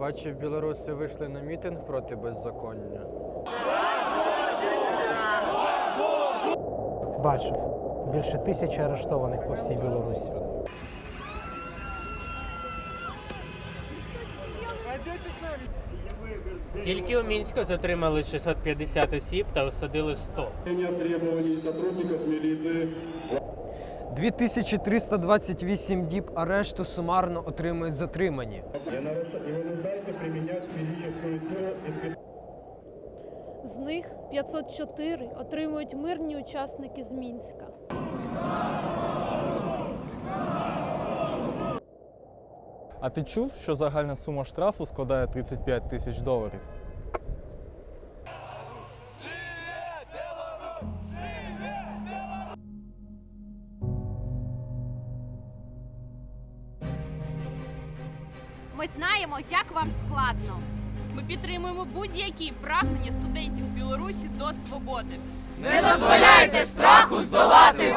Бачив, білоруси вийшли на мітинг проти беззаконня. Бачив. Більше тисячі арештованих по всій Білорусі. Тільки у Мінську затримали 650 осіб та осадили 100. требований сотрудников милиции 2328 діб арешту сумарно отримують затримані. не вынуждайте применять физическую силу З них 504 отримують мирні учасники з Мінська. А ти чув, що загальна сума штрафу складає 35 тисяч доларів? Ми знаємо, як вам складно. Ми підтримуємо будь-які прагнення студентів Білорусі до свободи. Не дозволяйте страху здолати!